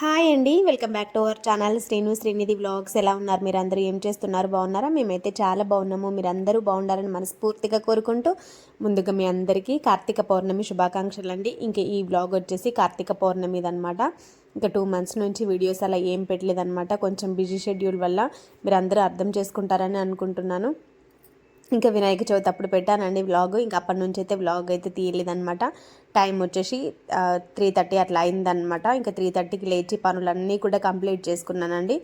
Hi అండి. Welcome back to our channel. Sreenu Sreenidhi vlogs. ఎలా ఉన్నారు? మీరు అందరూ ఏం చేస్తున్నారు? బాగున్నారా? మేమైతే చాలా బాగున్నాము. మీరు అందరూ బాగుండాలని మనస్ఫూర్తిగా కోరుకుంటూ ముందుగా మీ అందరికీ కార్తీక పౌర్ణమి శుభాకాంక్షలు అండి. ఇంకా ఈ వ్లాగ్ వచ్చేసి కార్తీక పౌర్ణమిది అనమాట ఇంకా టూ మంత్స్ నుంచి వీడియోస్ అలా ఏం పెట్టలేదన్నమాట. కొంచెం బిజీ షెడ్యూల్ వల్ల మీరు అందరూ అర్థం చేసుకుంటారని అనుకుంటున్నాను. ఇంకా వినాయక చవితి అప్పుడు పెట్టానండి వ్లాగ్. ఇంకా అప్పటి నుంచి అయితే వ్లాగ్ అయితే తీయలేదనమాట టైం వచ్చేసి త్రీ థర్టీ అట్లా అయిందనమాట ఇంకా త్రీ థర్టీకి లేచి పనులన్నీ కూడా కంప్లీట్ చేసుకున్నానండి.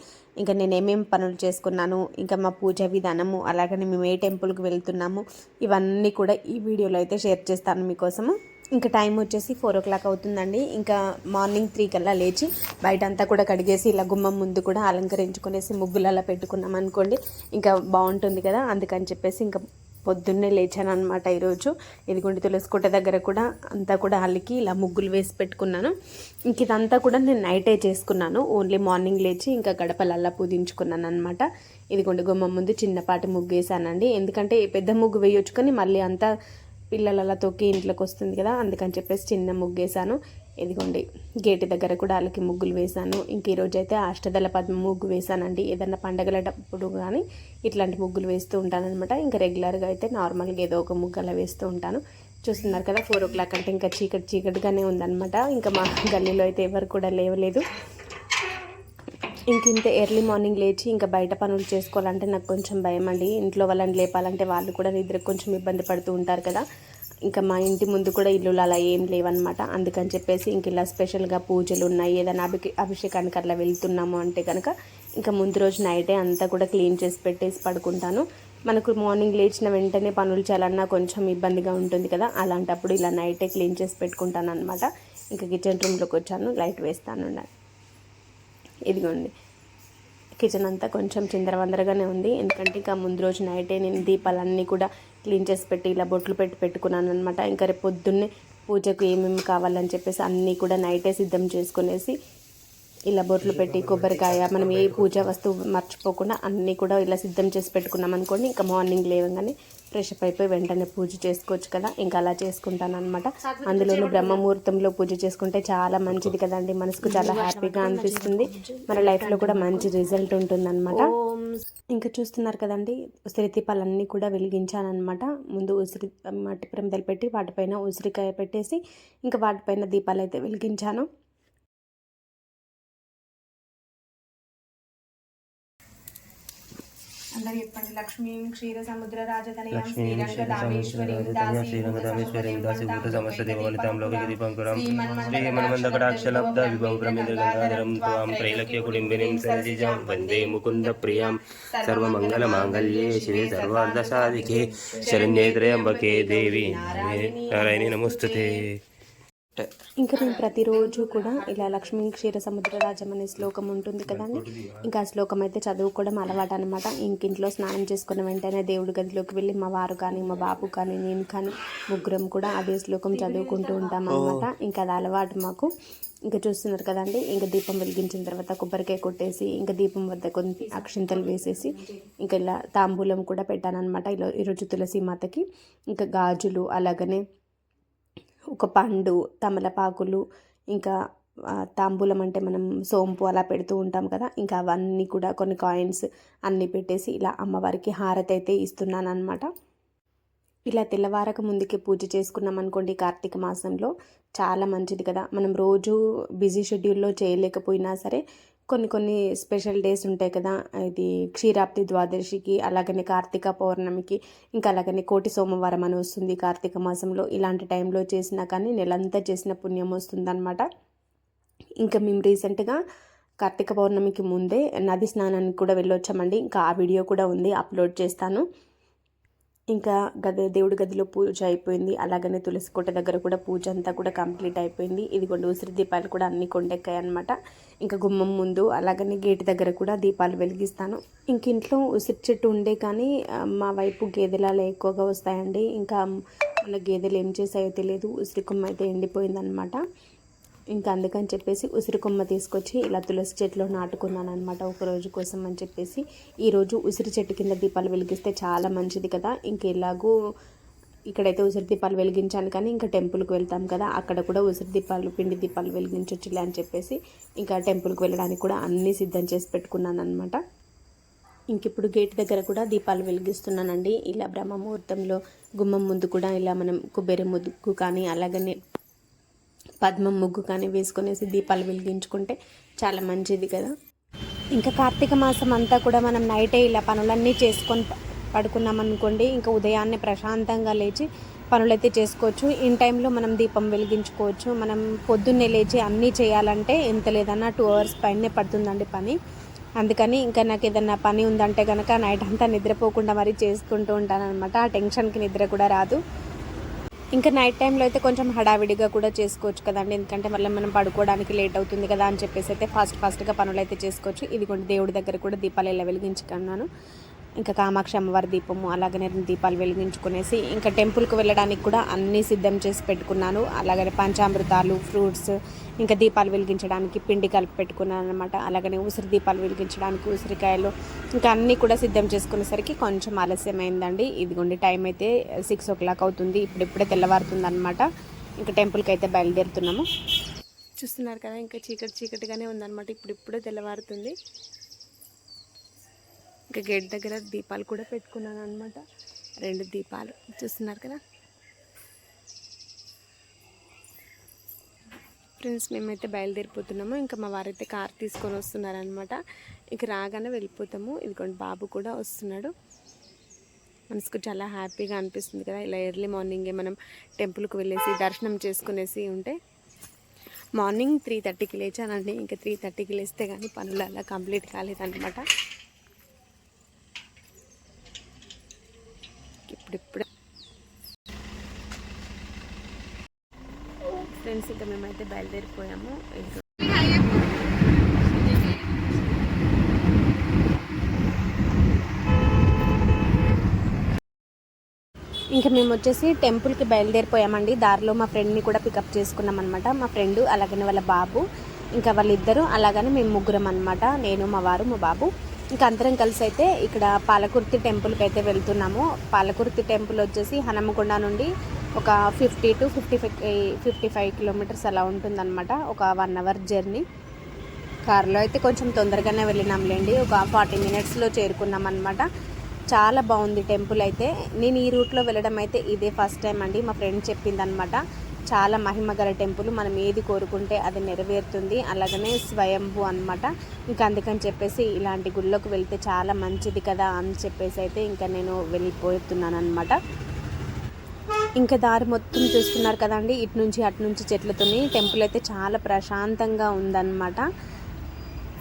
ఇంకా నేను ఏమేమి పనులు చేసుకున్నాను ఇంకా మా పూజ విధానము అలాగని మేము ఏ టెంపుల్కి వెళ్తున్నాము ఇవన్నీ కూడా ఈ వీడియోలో అయితే షేర్ చేస్తాను మీకోసము. ఇంకా టైం వచ్చేసి ఫోర్ ఓ క్లాక్ అవుతుందండి. ఇంకా మార్నింగ్ త్రీ కల్లా లేచి బయట అంతా కూడా కడిగేసి ఇలా గుమ్మం ముందు కూడా అలంకరించుకునేసి ముగ్గులు అలా పెట్టుకున్నాం అనుకోండి ఇంకా బాగుంటుంది కదా. అందుకని చెప్పేసి ఇంకా పొద్దున్నే లేచాను అనమాట ఈరోజు ఇదిగోండి తులసికోట దగ్గర కూడా అంతా కూడా అల్లికి ఇలా ముగ్గులు వేసి పెట్టుకున్నాను. ఇంక ఇదంతా కూడా నేను నైటే చేసుకున్నాను. ఓన్లీ మార్నింగ్ లేచి ఇంకా గడపలల్లా పూజించుకున్నాను అనమాట ఇదిగోండి గుమ్మం ముందు చిన్నపాటి ముగ్గు వేసానండి ఎందుకంటే పెద్ద ముగ్గు వేయొచ్చు కానీ మళ్ళీ అంతా పిల్లలలా తొక్కి ఇంట్లోకి వస్తుంది కదా అందుకని చెప్పేసి చిన్న ముగ్గు వేసాను ఇదిగోండి గేటు దగ్గర కూడా వాళ్ళకి ముగ్గులు వేశాను. ఇంక ఈరోజు అయితే అష్టదళ పద్మ ముగ్గు వేశానండి. ఏదన్నా పండగలటప్పుడు కానీ ఇట్లాంటి ముగ్గులు వేస్తూ ఉంటాను అనమాట ఇంకా రెగ్యులర్గా అయితే నార్మల్గా ఏదో ఒక ముగ్గు అలా వేస్తూ ఉంటాను. చూస్తున్నారు కదా ఫోర్ ఓ క్లాక్ అంటే ఇంకా చీకటి చీకటిగానే ఉందన్నమాట. ఇంకా మా గల్లీలో అయితే ఎవరు కూడా లేవలేదు. ఇంక ఇంత ఎర్లీ మార్నింగ్ లేచి ఇంకా బయట పనులు చేసుకోవాలంటే నాకు కొంచెం భయం అండి. ఇంట్లో వాళ్ళని లేపాలంటే వాళ్ళు కూడా నిద్రకు కొంచెం ఇబ్బంది పడుతూ ఉంటారు కదా. ఇంకా మా ఇంటి ముందు కూడా ఇల్లులు అలా ఏం లేవన్నమాట. అందుకని చెప్పేసి ఇంక ఇలా స్పెషల్గా పూజలు ఉన్నాయి. ఏదైనా అభి అభిషేకానికి అట్లా వెళ్తున్నాము అంటే కనుక ఇంకా ముందు రోజు నైటే అంతా కూడా క్లీన్ చేసి పెట్టేసి పడుకుంటాను. మనకు మార్నింగ్ లేచిన వెంటనే పనులు చేయాలన్నా కొంచెం ఇబ్బందిగా ఉంటుంది కదా. అలాంటప్పుడు ఇలా నైటే క్లీన్ చేసి పెట్టుకుంటాను అనమాట ఇంకా కిచెన్ రూమ్లోకి వచ్చాను. లైట్ వేస్తాను. ఇదిగోండి. కిచెన్ అంతా కొంచెం చిందరవందరగానే ఉంది. ఎందుకంటే ఇంకా ముందు రోజు నైటే నేను దీపాలన్నీ కూడా క్లీన్ చేసి పెట్టి ఇలా బొట్లు పెట్టి పెట్టుకున్నాను అనమాట ఇంకా రేపు పొద్దున్నే పూజకు ఏమేమి కావాలని చెప్పేసి అన్నీ కూడా నైటే సిద్ధం చేసుకునేసి ఇలా బొట్లు పెట్టి కొబ్బరికాయ మనం ఏ పూజ వస్తువు మర్చిపోకుండా అన్నీ కూడా ఇలా సిద్ధం చేసి పెట్టుకున్నాం అనుకోండి ఇంకా మార్నింగ్ లేవగానే ఫ్రెష్ అప్ అయిపోయి వెంటనే పూజ చేసుకోవచ్చు కదా. ఇంకా అలా చేసుకుంటాను అనమాట అందులోనూ బ్రహ్మముహూర్తంలో పూజ చేసుకుంటే చాలా మంచిది కదండి. మనసుకు చాలా హ్యాపీగా అనిపిస్తుంది. మన లైఫ్లో కూడా మంచి రిజల్ట్ ఉంటుంది అనమాట ఇంకా చూస్తున్నారు కదండి ఉసిరితీపాలన్నీ కూడా వెలిగించానమాట ముందు ఉసిరి మట్టి ప్రమిదలు పెట్టి వాటిపైన ఉసిరికాయ పెట్టేసి ఇంకా వాటిపైన దీపాలు అయితే వెలిగించాను. అందరు చెప్పండి. లక్ష్మీ క్షీర సముద్ర రాజధనయం లక్ష్మీం శ్రీరంగదామేశ్వరీం దాసీభూత సమస్త దేవలితాం లోకకి దీపంకురం శ్రీమన్మందకటాక్షలబ్ధ విభవ బ్రహ్మేంద్ర గంగాధరం త్వాం త్రైలక్య కుడింబినిం వందే ముకుంద ప్రియాం. సర్వమంగళ మాంగళ్యే శివే సర్వార్థ సాధికే శరణ్యే త్రయంబకే దేవి. నారాయణి నమస్తుతే ఇంకా నేను ప్రతిరోజు కూడా ఇలా లక్ష్మీ క్షీర సముద్ర రాజం అనే శ్లోకం ఉంటుంది కదండి ఇంకా ఆ శ్లోకం అయితే చదువుకోవడం అలవాటు అనమాట ఇంకింట్లో స్నానం చేసుకున్న వెంటనే దేవుడి గదిలోకి వెళ్ళి మా వారు కానీ మా బాబు కానీ నేను కానీ ముగ్గురం కూడా అదే శ్లోకం చదువుకుంటూ ఉంటాం అనమాట ఇంకా అది అలవాటు మాకు. ఇంకా చూస్తున్నారు కదండి ఇంకా దీపం వెలిగించిన తర్వాత కొబ్బరికాయ కొట్టేసి ఇంకా దీపం వద్ద కొన్ని అక్షింతలు వేసేసి ఇంకా ఇలా తాంబూలం కూడా పెట్టానమాట ఇలా ఈరోజు తులసి మాతకి. ఇంకా గాజులు అలాగనే ఒక పండు తమలపాకులు ఇంకా తాంబూలం అంటే మనం సోంపు అలా పెడుతూ ఉంటాం కదా ఇంకా అవన్నీ కూడా కొన్ని కాయిన్స్ అన్నీ పెట్టేసి ఇలా అమ్మవారికి హారతి అయితే ఇస్తున్నాను అనమాట ఇలా తెల్లవారక ముందుకే పూజ చేసుకున్నాం అనుకోండి కార్తీక మాసంలో చాలా మంచిది కదా. మనం రోజు బిజీ షెడ్యూల్లో చేయలేకపోయినా సరే కొన్ని కొన్ని స్పెషల్ డేస్ ఉంటాయి కదా ఇది క్షీరాబ్ది ద్వాదశికి అలాగనే కార్తీక పౌర్ణమికి ఇంకా అలాగనే కోటి సోమవారం అని వస్తుంది కార్తీక మాసంలో. ఇలాంటి టైంలో చేసినా కానీ నెలంతా చేసిన పుణ్యం వస్తుందన్నమాట. ఇంకా మేము రీసెంట్గా కార్తీక పౌర్ణమికి ముందే నది స్నానానికి కూడా వెళ్ళొచ్చామండి. ఇంకా ఆ వీడియో కూడా ఉంది అప్లోడ్ చేస్తాను. ఇంకా గద దేవుడి గదిలో పూజ అయిపోయింది. అలాగనే తులసి కోట దగ్గర కూడా పూజ అంతా కూడా కంప్లీట్ అయిపోయింది. ఇదిగోండి ఉసిరి దీపాలు కూడా అన్ని కొండెక్కాయి అనమాట ఇంకా గుమ్మం ముందు అలాగనే గేట్ దగ్గర కూడా దీపాలు వెలిగిస్తాను. ఇంక ఇంట్లో ఉసిరి చెట్టు ఉండే కానీ మా వైపు గేదెలాలు ఎక్కువగా వస్తాయండి. ఇంకా మన గేదెలు ఏం చేసాయో తెలియదు. ఉసిరి కొమ్మ అయితే ఎండిపోయిందనమాట ఇంకా అందుకని చెప్పేసి ఉసిరి కొమ్మ తీసుకొచ్చి ఇలా తులసి చెట్లో నాటుకున్నాను అనమాట ఒక రోజు కోసం అని చెప్పేసి. ఈరోజు ఉసిరి చెట్టు కింద దీపాలు వెలిగిస్తే చాలా మంచిది కదా. ఇంక ఇలాగూ ఇక్కడైతే ఉసిరి దీపాలు వెలిగించాను కానీ ఇంకా టెంపుల్కి వెళ్తాం కదా. అక్కడ కూడా ఉసిరి దీపాలు పిండి దీపాలు వెలిగించొచ్చులే అని చెప్పేసి ఇంకా టెంపుల్కి వెళ్ళడానికి కూడా అన్నీ సిద్ధం చేసి పెట్టుకున్నాను అనమాట ఇంక ఇప్పుడు గేట్ దగ్గర కూడా దీపాలు వెలిగిస్తున్నానండి. ఇలా బ్రహ్మ ముహూర్తంలో గుమ్మం ముందు కూడా ఇలా మనం కొబ్బరి ముగ్గు కానీ అలాగనే పద్మం ముగ్గు కానీ వేసుకునేసి దీపాలు వెలిగించుకుంటే చాలా మంచిది కదా. ఇంకా కార్తీక మాసం అంతా కూడా మనం నైటే ఇలా పనులన్నీ చేసుకొని పడుకున్నాం అనుకోండి ఇంకా ఉదయాన్నే ప్రశాంతంగా లేచి పనులైతే చేసుకోవచ్చు. ఇన్ టైంలో మనం దీపం వెలిగించుకోవచ్చు. మనం పొద్దున్నే లేచి అన్నీ చేయాలంటే ఎంత లేదన్నా టూ అవర్స్ పైనే పడుతుందండి పని. అందుకని ఇంకా నాకు ఏదన్నా పని ఉందంటే కనుక నైట్ అంతా నిద్రపోకుండా మరీ చేసుకుంటూ ఉంటాను అనమాట ఆ టెన్షన్కి నిద్ర కూడా రాదు. ఇంకా నైట్ టైంలో అయితే కొంచెం హడావిడిగా కూడా చేసుకోవచ్చు కదండి. ఎందుకంటే మళ్ళీ మనం పడుకోవడానికి లేట్ అవుతుంది కదా అని చెప్పేసి అయితే ఫాస్ట్ ఫాస్ట్గా పనులు అయితే చేసుకోవచ్చు. ఇదిగోండి దేవుడి దగ్గర కూడా దీపాలు ఇలా వెలిగించుకున్నాను. ఇంకా కామాక్షి అమ్మవారి దీపము అలాగనే రెండు దీపాలు వెలిగించుకునేసి ఇంకా టెంపుల్కి వెళ్ళడానికి కూడా అన్నీ సిద్ధం చేసి పెట్టుకున్నాను. అలాగనే పంచామృతాలు ఫ్రూట్స్ ఇంకా దీపాలు వెలిగించడానికి పిండి కలిపి పెట్టుకున్నాను అనమాట అలాగనే ఉసిరి దీపాలు వెలిగించడానికి ఉసిరికాయలు ఇంకా అన్నీ కూడా సిద్ధం చేసుకునేసరికి కొంచెం ఆలస్యమైందండి. ఇదిగోండి టైం అయితే సిక్స్ ఓ క్లాక్ అవుతుంది. ఇప్పుడిప్పుడే తెల్లవారుతుంది అనమాట ఇంకా టెంపుల్కి అయితే బయలుదేరుతున్నాము. చూస్తున్నారు కదా ఇంకా చీకటి చీకటిగానే ఉందన్నమాట. ఇప్పుడిప్పుడే తెల్లవారుతుంది. ఇంకా గేట్ దగ్గర దీపాలు కూడా పెట్టుకున్నాను అనమాట రెండు దీపాలు. చూస్తున్నారు కదా? ఫ్రెండ్స్ మేమైతే బయలుదేరిపోతున్నాము. ఇంకా మా వారైతే కార్ తీసుకొని వస్తున్నారనమాట ఇక రాగానే వెళ్ళిపోతాము. ఇదిగోండి బాబు కూడా వస్తున్నాడు. మనసుకు చాలా హ్యాపీగా అనిపిస్తుంది కదా? ఇలా ఎర్లీ మార్నింగే మనం టెంపుల్కి వెళ్ళేసి దర్శనం చేసుకునేసి ఉంటే. మార్నింగ్ త్రీ థర్టీకి లేచానండి. ఇంకా త్రీ థర్టీకి లేస్తే కానీ పనులు అలా కంప్లీట్ కాలేదన్నమాట. ఇప్పుడిప్పుడు. ఫ్రెండ్స్ ఇంకా మేమైతే బయలుదేరిపోయాము. ఇంకా మేము వచ్చేసి టెంపుల్కి బయలుదేరిపోయామండి. దారిలో మా ఫ్రెండ్ని కూడా పికప్ చేసుకున్నాం అనమాట మా ఫ్రెండ్ అలాగనే వాళ్ళ బాబు ఇంకా వాళ్ళిద్దరు అలాగనే మేము ముగ్గురం అనమాట నేను మా వారు మా బాబు. ఇంకా అందరం కలిసి అయితే ఇక్కడ పాలకుర్తి టెంపుల్కి అయితే వెళ్తున్నాము. పాలకుర్తి టెంపుల్ వచ్చేసి హనమకొండ నుండి ఒక fifty to fifty five fifty five kilometres అలా ఉంటుందన్నమాట ఒక వన్ అవర్ జర్నీ. కార్లో అయితే కొంచెం తొందరగానే వెళ్ళినాంలేండి. ఒక ఫార్టీ మినిట్స్లో చేరుకున్నాం అనమాట చాలా బాగుంది టెంపుల్ అయితే. నేను ఈ రూట్లో వెళ్ళడం అయితే ఇదే ఫస్ట్ టైం అండి. మా ఫ్రెండ్ చెప్పిందనమాట చాలా మహిమ గల టెంపుల్. మనం ఏది కోరుకుంటే అది నెరవేరుతుంది. అలాగనే స్వయంభూ అనమాట ఇంకా అందుకని చెప్పేసి ఇలాంటి గుళ్ళోకి వెళ్తే చాలా మంచిది కదా అని చెప్పేసి అయితే ఇంకా నేను వెళ్ళిపోతున్నాను అనమాట ఇంకా దారి మొత్తం చూస్తున్నారు కదండి ఇటు నుంచి అటు నుంచి చెట్లతోని టెంపుల్ అయితే చాలా ప్రశాంతంగా ఉందన్నమాట.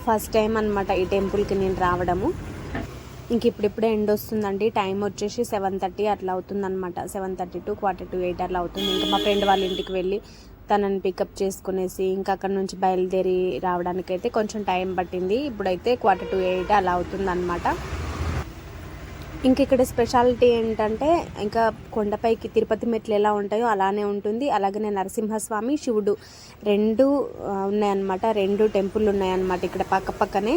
ఫస్ట్ టైం అనమాట ఈ టెంపుల్కి నేను రావడము. ఇంక ఇప్పుడిప్పుడే ఎండ్ వస్తుందండి? టైం వచ్చేసి సెవెన్ థర్టీ అట్లా అవుతుందన్నమాట. Seven thirty to quarter to eight అట్లా అవుతుంది. ఇంకా మా ఫ్రెండ్ వాళ్ళ ఇంటికి వెళ్ళి తనని పికప్ చేసుకునేసి ఇంకా అక్కడ నుంచి బయలుదేరి రావడానికైతే కొంచెం టైం పట్టింది. ఇప్పుడైతే క్వార్టర్ టు ఎయిట్ అలా అవుతుందన్నమాట. ఇంక ఇక్కడ స్పెషాలిటీ ఏంటంటే ఇంకా కొండపైకి తిరుపతి మెట్లు ఎలా ఉంటాయో అలానే ఉంటుంది. అలాగనే నరసింహస్వామి శివుడు రెండు ఉన్నాయన్నమాట. రెండు టెంపుల్ ఉన్నాయన్నమాట ఇక్కడ పక్క పక్కనే.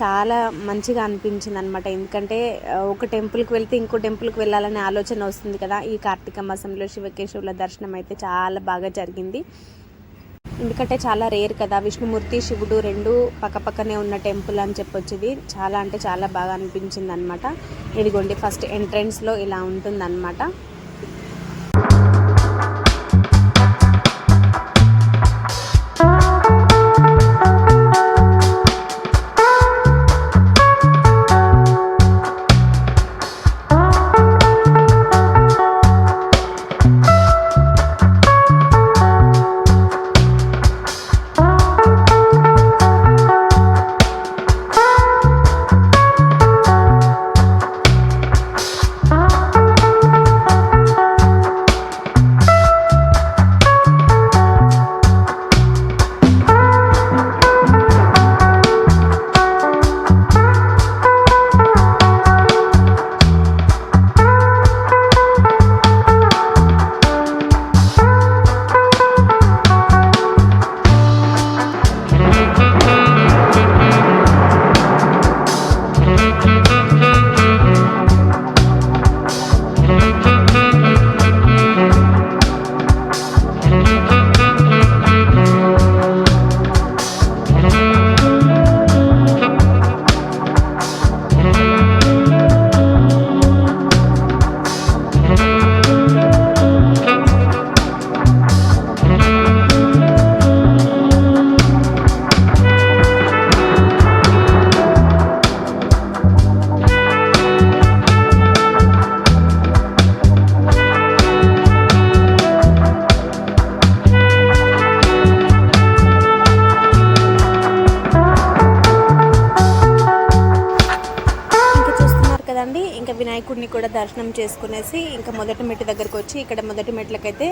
చాలా మంచిగా అనిపించింది అనమాట ఎందుకంటే ఒక టెంపుల్కి వెళ్తే ఇంకో టెంపుల్కి వెళ్ళాలనే ఆలోచన వస్తుంది కదా. ఈ కార్తీక మాసంలో శివకేశవుల దర్శనం అయితే చాలా బాగా జరిగింది. ఎందుకంటే చాలా రేర్ కదా. విష్ణుమూర్తి శివుడు రెండు పక్కపక్కనే ఉన్న టెంపుల్ అని చెప్పొచ్చు ఇది. చాలా అంటే చాలా బాగా అనిపించింది అనమాట ఇదిగోండి ఫస్ట్ ఎంట్రన్స్లో ఇలా ఉంటుందన్నమాట. చేసుకునేసి ఇంకా మొదటి మెట్టు దగ్గరకు వచ్చి ఇక్కడ మొదటి మెట్లకైతే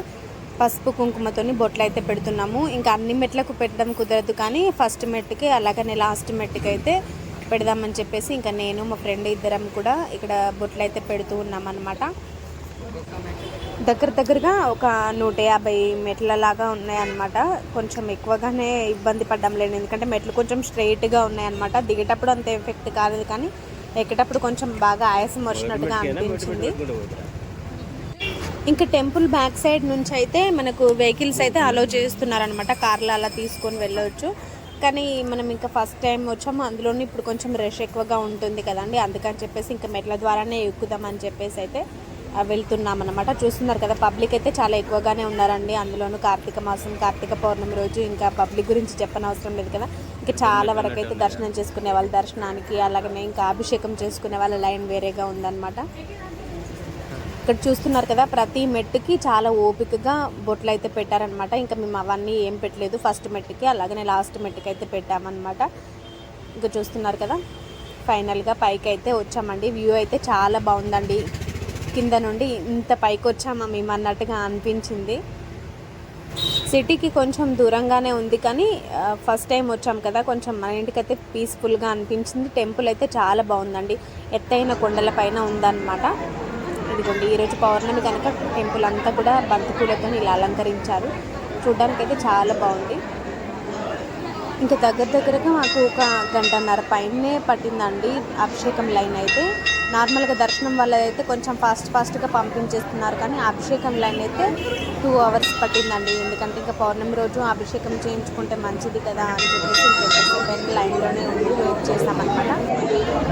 పసుపు కుంకుమతోని బొట్లు అయితే పెడుతున్నాము. ఇంకా అన్ని మెట్లకు పెట్టడం కుదరదు కానీ ఫస్ట్ మెట్టుకి అలాగనే లాస్ట్ మెట్టుకి అయితే పెడదామని చెప్పేసి ఇంకా నేను మా ఫ్రెండ్ ఇద్దరం కూడా ఇక్కడ బొట్లు అయితే పెడుతూ ఉన్నాం అనమాట దగ్గర దగ్గరగా ఒక నూట యాభై మెట్ల లాగా ఉన్నాయన్నమాట. కొంచెం ఎక్కువగానే ఇబ్బంది పడ్డం లేదు. ఎందుకంటే మెట్లు కొంచెం స్ట్రైట్గా ఉన్నాయన్నమాట. దిగేటప్పుడు అంత ఎఫెక్ట్ కాలేదు కానీ ఎక్కేటప్పుడు కొంచెం బాగా ఆయాసం వచ్చినట్టుగా అనిపించింది. ఇంకా టెంపుల్ బ్యాక్ సైడ్ నుంచి అయితే మనకు వెహికల్స్ అయితే అలో చేస్తున్నారనమాట కార్లు అలా తీసుకొని వెళ్ళవచ్చు కానీ మనం ఇంకా ఫస్ట్ టైం వచ్చాము. అందులోనే ఇప్పుడు కొంచెం రష్ ఎక్కువగా ఉంటుంది కదండి. అందుకని చెప్పేసి ఇంకా మెట్ల ద్వారానే ఎక్కుదామని చెప్పేసి అయితే వెళ్తున్నాం అనమాట చూస్తున్నారు కదా పబ్లిక్ అయితే చాలా ఎక్కువగానే ఉన్నారండి. అందులోనూ కార్తీక మాసం కార్తీక పౌర్ణమి రోజు ఇంకా పబ్లిక్ గురించి చెప్పనవసరం లేదు కదా. ఇంకా చాలా వరకు అయితే దర్శనం చేసుకునే వాళ్ళు దర్శనానికి అలాగనే ఇంకా అభిషేకం చేసుకునే వాళ్ళ లైన్ వేరేగా ఉందన్నమాట. ఇక్కడ చూస్తున్నారు కదా ప్రతి మెట్టుకి చాలా ఓపికగా బొట్లు అయితే పెట్టారనమాట ఇంకా మేము అవన్నీ ఏం పెట్టలేదు. ఫస్ట్ మెట్టుకి అలాగనే లాస్ట్ మెట్టుకి అయితే పెట్టామన్నమాట. ఇంకా చూస్తున్నారు కదా ఫైనల్గా పైకి అయితే వచ్చామండి. వ్యూ అయితే చాలా బాగుందండి. కింద నుండి ఇంత పైకి వచ్చామా మేము అన్నట్టుగా అనిపించింది. సిటీకి కొంచెం దూరంగానే ఉంది కానీ ఫస్ట్ టైం వచ్చాం కదా కొంచెం మన ఇంటికైతే పీస్ఫుల్గా అనిపించింది. టెంపుల్ అయితే చాలా బాగుందండి. ఎత్తైన కొండల పైన ఉందన్నమాట. ఇదిగోండి ఈరోజు పౌర్ణమి కనుక టెంపుల్ అంతా కూడా బంతిపూలతో ఇలా అలంకరించారు. చూడడానికి అయితే చాలా బాగుంది. ఇంకా దగ్గర దగ్గరగా మాకు ఒక గంటన్నర పైనే పట్టిందండి అభిషేకం లైన్ అయితే. నార్మల్గా దర్శనం వల్ల అయితే కొంచెం ఫాస్ట్ ఫాస్ట్గా పంపించేస్తున్నారు కానీ అభిషేకం లైన్ అయితే టూ అవర్స్ పట్టిందండి. ఎందుకంటే ఇంకా పౌర్ణమి రోజు అభిషేకం చేయించుకుంటే మంచిది కదా అని చెప్పేసి ఇంకెంతసేపు లైన్లోనే ఉండి వెయిట్ చేసామన్నమాట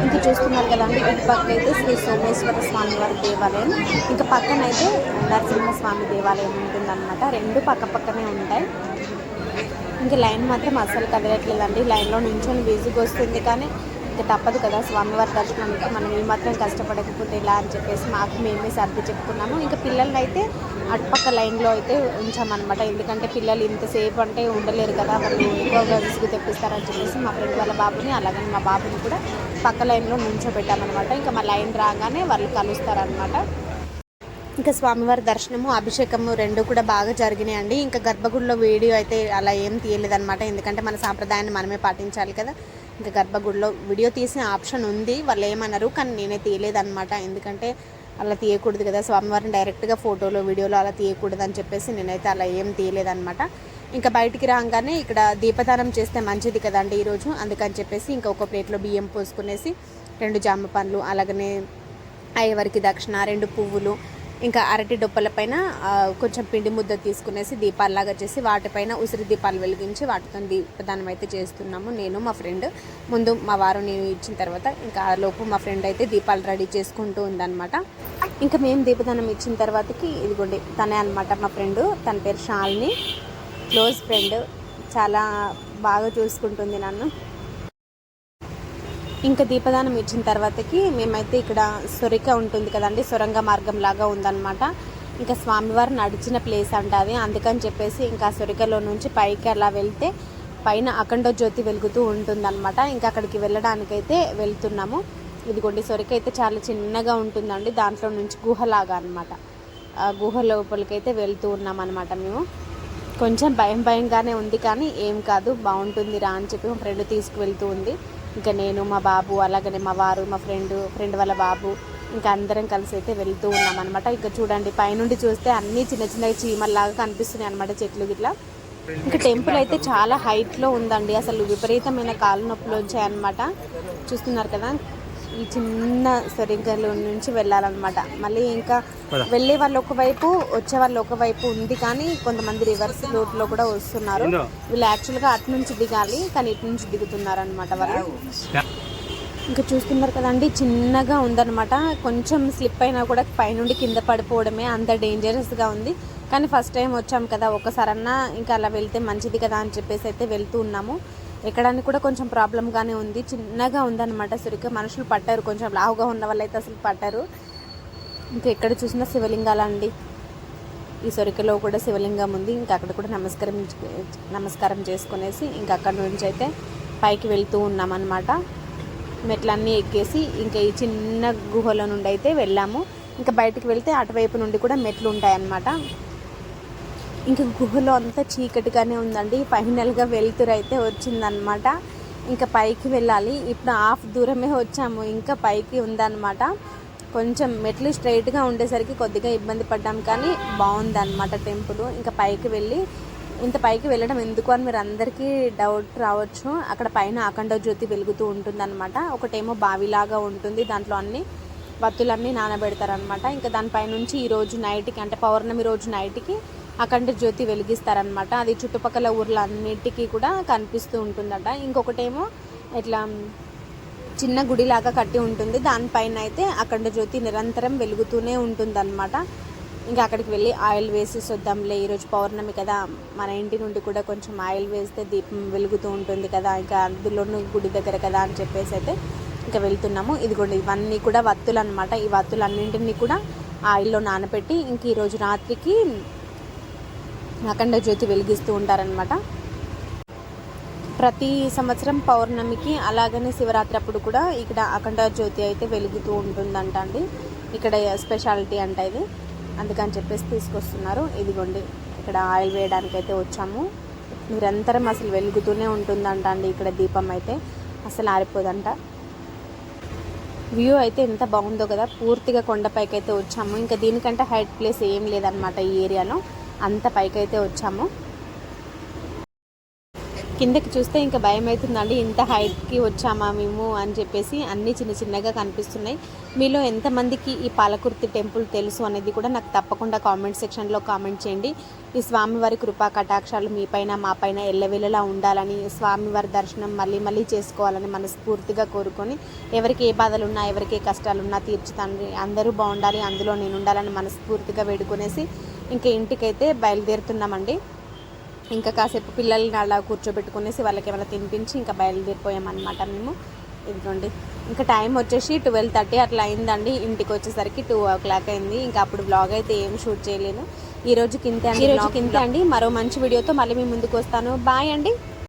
ఇంకా చూస్తున్నారు కదండి ఇటు పక్క అయితే శ్రీ సోమేశ్వర స్వామి వారి దేవాలయం. ఇంకా పక్కన అయితే నరసింహస్వామి దేవాలయం ఉంటుందన్నమాట. రెండు పక్క పక్కనే ఉంటాయి. ఇంకా లైన్ మాత్రం అస్సలు కదలట్లేదండి. లైన్లో నించొని బిజీగా వస్తుంది కానీ ఇంకా తప్పదు కదా స్వామివారి దర్శనానికి మనం ఏ మాత్రం కష్టపడకపోతే ఇలా అని చెప్పేసి మాకు మేమే సర్ది చెప్పుకున్నాము. ఇంకా పిల్లల్ని అయితే అటుపక్క లైన్లో అయితే ఉంచామన్నమాట. ఎందుకంటే పిల్లలు ఇంతసేపు అంటే ఉండలేరు కదా. వాళ్ళు ఎక్కువగా విసుగు తెప్పిస్తారని చెప్పేసి మా ఫ్రెండ్ వాళ్ళ బాబుని అలాగని మా బాబుని కూడా పక్క లైన్లో నుంచోబెట్టామన్నమాట. ఇంకా మా లైన్ రాగానే వాళ్ళు కలుస్తారనమాట ఇంకా స్వామివారి దర్శనము అభిషేకము రెండు కూడా బాగా జరిగినాయి అండి ఇంకా గర్భగుడిలో వీడియో అయితే అలా ఏం తీయలేదన్నమాట. ఎందుకంటే మన సాంప్రదాయాన్ని మనమే పాటించాలి కదా. ఇంకా గర్భగుడిలో వీడియో తీసిన ఆప్షన్ ఉంది. వాళ్ళు ఏమన్నారు? కానీ నేనే తీయలేదన్నమాట. ఎందుకంటే అలా తీయకూడదు కదా. స్వామివారిని డైరెక్ట్గా ఫోటోలో వీడియోలో అలా తీయకూడదు అని చెప్పేసి నేనైతే అలా ఏం తీయలేదన్నమాట. ఇంకా బయటికి రాగానే ఇక్కడ దీపదానం చేస్తే మంచిది కదండి ఈరోజు. అందుకని చెప్పేసి ఇంకా ఒక ప్లేట్లో బియ్యం పోసుకునేసి రెండు జామ పండ్లు అలాగనే అయ్యవారికి దక్షిణ రెండు పువ్వులు ఇంకా అరటి డొప్పల పైన కొంచెం పిండి ముద్ద తీసుకునేసి దీపాల్లాగా చేసి వాటిపైన ఉసిరి దీపాలు వెలిగించి వాటితో దీపదానం అయితే చేస్తున్నాము. నేను మా ఫ్రెండ్ ముందు మా వారు నేను ఇచ్చిన తర్వాత ఇంకా ఆ లోపు మా ఫ్రెండ్ అయితే దీపాలు రెడీ చేసుకుంటూ ఉందన్నమాట. ఇంకా మేము దీపదానం ఇచ్చిన తర్వాతకి ఇదిగోండి తనే అనమాట మా ఫ్రెండ్ తన పేరు షాల్ని. క్లోజ్ ఫ్రెండ్ చాలా బాగా చూసుకుంటుంది నన్ను. ఇంకా దీపదానం ఇచ్చిన తర్వాతకి మేమైతే ఇక్కడ సొరిక ఉంటుంది కదండి సొరంగ మార్గం లాగా ఉందన్నమాట. ఇంకా స్వామివారు నడిచిన ప్లేస్ అంట అది. అందుకని చెప్పేసి ఇంకా సొరికలో నుంచి పైకి అలా వెళ్తే పైన అఖండ జ్యోతి వెలుగుతూ ఉంటుందన్నమాట. ఇంకా అక్కడికి వెళ్ళడానికైతే వెళ్తున్నాము. ఇదిగోండి సొరిక అయితే చాలా చిన్నగా ఉంటుందండి. దాంట్లో నుంచి గుహలాగా అనమాట ఆ గుహ లోపలికైతే వెళ్తూ ఉన్నాం అనమాట మేము. కొంచెం భయం భయంగానే ఉంది కానీ ఏం కాదు బాగుంటుంది రా అని చెప్పి మా ఫ్రెండ్ తీసుకువెళ్తూ ఉంది. ఇంకా నేను మా బాబు అలాగనే మా వారు మా ఫ్రెండ్ ఫ్రెండ్ వాళ్ళ బాబు ఇంకా అందరం కలిసి అయితే వెళ్తూ ఉన్నాం అనమాట ఇంకా చూడండి పైనుండి చూస్తే అన్నీ చిన్న చిన్న చీమల్లాగా కనిపిస్తున్నాయి అనమాట చెట్లు గిట్లా. ఇంకా టెంపుల్ అయితే చాలా హైట్లో ఉందండి అసలు విపరీతమైన కాలు నొప్పులు వచ్చాయన్నమాట. చూస్తున్నారు కదా ఈ చిన్న సరిగ్గల నుంచి వెళ్ళాలన్నమాట. మళ్ళీ ఇంకా వెళ్ళే వాళ్ళు ఒకవైపు వచ్చే వాళ్ళు ఒకవైపు ఉంది కానీ కొంతమంది రివర్స్ రూట్లో కూడా వస్తున్నారు. వీళ్ళు యాక్చువల్గా అటు నుంచి దిగాలి కానీ ఇటు నుంచి దిగుతున్నారు అనమాట వాళ్ళు ఇంకా చూస్తున్నారు కదండి చిన్నగా ఉందన్నమాట. కొంచెం స్లిప్ అయినా కూడా పైనుండి కింద పడిపోవడమే అంత డేంజరస్గా ఉంది. కానీ ఫస్ట్ టైం వచ్చాం కదా ఒకసారన్నా ఇంకా అలా వెళ్తే మంచిది కదా అని చెప్పేసి అయితే వెళ్తూ ఉన్నాము. ఎక్కడానికి కూడా కొంచెం ప్రాబ్లంగానే ఉంది. చిన్నగా ఉందన్నమాట సరిగ్గా మనుషులు పట్టారు. కొంచెం లావుగా ఉన్న వాళ్ళు అయితే అసలు పట్టారు. ఇంకా ఎక్కడ చూసినా శివలింగాలండి ఈ సొరికలో కూడా శివలింగం ఉంది. ఇంకా అక్కడ కూడా నమస్కారం నమస్కారం చేసుకునేసి ఇంకా అక్కడ నుంచి అయితే పైకి వెళ్తూ ఉన్నామన్నమాట. మెట్లన్నీ ఎక్కేసి ఇంకా ఈ చిన్న గుహలో నుండి అయితే వెళ్ళాము. ఇంకా బయటికి వెళ్తే అటువైపు నుండి కూడా మెట్లు ఉంటాయన్నమాట. ఇంకా గుహలో అంతా చీకటిగానే ఉందండి. ఫైనల్గా వెలుతురు అయితే వచ్చిందనమాట ఇంకా పైకి వెళ్ళాలి. ఇప్పుడు హాఫ్ దూరమే వచ్చాము. ఇంకా పైకి ఉందన్నమాట. కొంచెం మెట్లు స్ట్రైట్గా ఉండేసరికి కొద్దిగా ఇబ్బంది పడ్డాం కానీ బాగుందన్నమాట టెంపుల్. ఇంకా పైకి వెళ్ళి ఇంత పైకి వెళ్ళడం ఎందుకు అని మీరు అందరికీ డౌట్ రావచ్చు. అక్కడ పైన అఖండ జ్యోతి వెలుగుతూ ఉంటుందన్నమాట. ఒకటేమో బావిలాగా ఉంటుంది. దాంట్లో అన్ని వత్తులన్నీ నానబెడతారనమాట ఇంకా దానిపై నుంచి నైట్కి అంటే పౌర్ణమి రోజు నైట్కి అఖండ జ్యోతి వెలిగిస్తారనమాట అది చుట్టుపక్కల ఊర్లన్నిటికీ కూడా కనిపిస్తూ ఉంటుందట. ఇంకొకటేమో ఇట్లా చిన్న గుడిలాగా కట్టి ఉంటుంది. దానిపైన అయితే అఖండ జ్యోతి నిరంతరం వెలుగుతూనే ఉంటుందన్నమాట. ఇంకా అక్కడికి వెళ్ళి ఆయిల్ వేసేసి వద్దాంలే ఈరోజు పౌర్ణమి కదా. మన ఇంటి నుండి కూడా కొంచెం ఆయిల్ వేస్తే దీపం వెలుగుతూ ఉంటుంది కదా. ఇంకా అందులోనూ గుడి దగ్గర కదా అని చెప్పేసి అయితే ఇంకా వెళ్తున్నాము. ఇదిగోండి ఇవన్నీ కూడా వత్తులు అనమాట ఈ వత్తులన్నింటినీ కూడా ఆయిల్లో నానబెట్టి ఇంక ఈరోజు రాత్రికి అఖండ జ్యోతి వెలిగిస్తూ ఉంటారనమాట ప్రతి సంవత్సరం పౌర్ణమికి అలాగనే శివరాత్రి అప్పుడు కూడా ఇక్కడ అఖండ జ్యోతి అయితే వెలుగుతూ ఉంటుందంట అండి. ఇక్కడ స్పెషాలిటీ అంట ఇది. అందుకని చెప్పేసి తీసుకొస్తున్నారు. ఇదిగోండి ఇక్కడ ఆయిల్ వేయడానికి అయితే వచ్చాము. నిరంతరం అసలు వెలుగుతూనే ఉంటుందంట అండి ఇక్కడ దీపం అయితే. అసలు ఆరిపోదంట. వ్యూ అయితే ఎంత బాగుందో కదా. పూర్తిగా కొండపైకి అయితే వచ్చాము. ఇంకా దీనికంటే హైట్ ప్లేస్ ఏం లేదనమాట ఈ ఏరియాలో. అంత పైకైతే వచ్చాము. కిందకి చూస్తే ఇంకా భయం అవుతుందండి ఇంత హైట్కి వచ్చామా మేము అని చెప్పేసి అన్నీ చిన్న చిన్నగా కనిపిస్తున్నాయి. మీలో ఎంతమందికి ఈ పాలకుర్తి టెంపుల్ తెలుసు అనేది కూడా నాకు తప్పకుండా కామెంట్ సెక్షన్లో కామెంట్ చేయండి. ఈ స్వామివారి కృపా కటాక్షాలు మీపైన మా పైన ఎల్లవెల్లలా ఉండాలని స్వామివారి దర్శనం మళ్ళీ మళ్ళీ చేసుకోవాలని మనస్ఫూర్తిగా కోరుకొని ఎవరికి ఏ బాధలు ఉన్నా ఎవరికి ఏ కష్టాలు ఉన్నా తీర్చుతాను. అందరూ బాగుండాలి అందులో నేను ఉండాలని మనస్ఫూర్తిగా వేడుకొనేసి ఇంకా ఇంటికైతే బయలుదేరుతున్నామండి. ఇంకా కాసేపు పిల్లల్ని అలా కూర్చోబెట్టుకునేసి వాళ్ళకి ఏమైనా తినిపించి ఇంకా బయలుదేరిపోయామన్నమాట మేము. ఇదిగోండి. ఇంకా టైం వచ్చేసి ట్వెల్వ్ థర్టీ అట్లా అయిందండి. ఇంటికి వచ్చేసరికి టూ ఓ క్లాక్ అయింది. ఇంకా అప్పుడు బ్లాగ్ అయితే ఏం షూట్ చేయలేను ఈ రోజు కింతే అండి ఈ రోజు కింతే అండి. మరో మంచి వీడియోతో మళ్ళీ మీ ముందుకు వస్తాను. బాయ్ అండి.